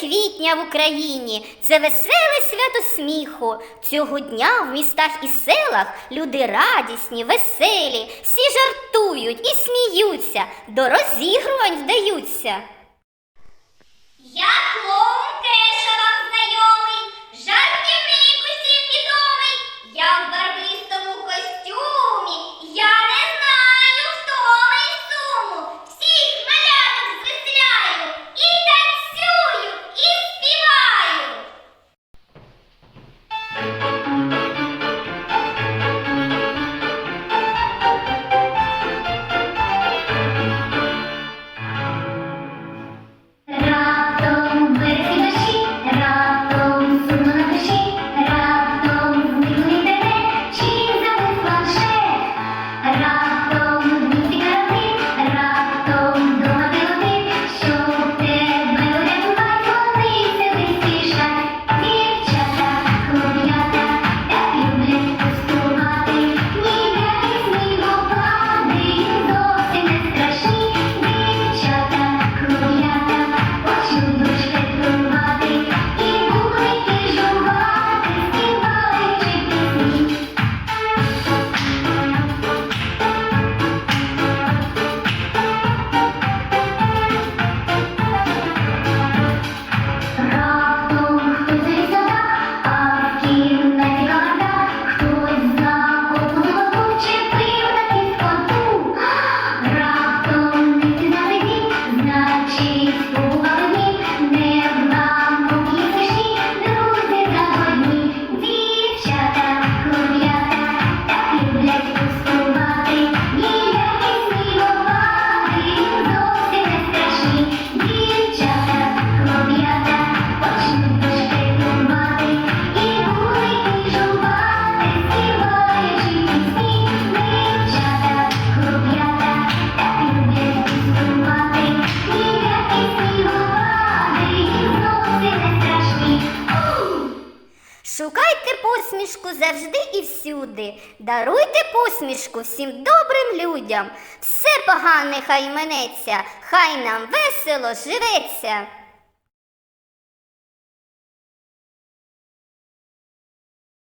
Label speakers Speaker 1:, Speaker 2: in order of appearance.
Speaker 1: квітня в Україні це веселе свято сміху. Цього дня в містах і селах люди радісні, веселі, всі жартують і сміються, до розігрувань вдаються.
Speaker 2: Я
Speaker 1: Шукайте посмішку завжди і всюди, даруйте посмішку всім добрим людям. Все погане хай менеться, хай нам весело живеться.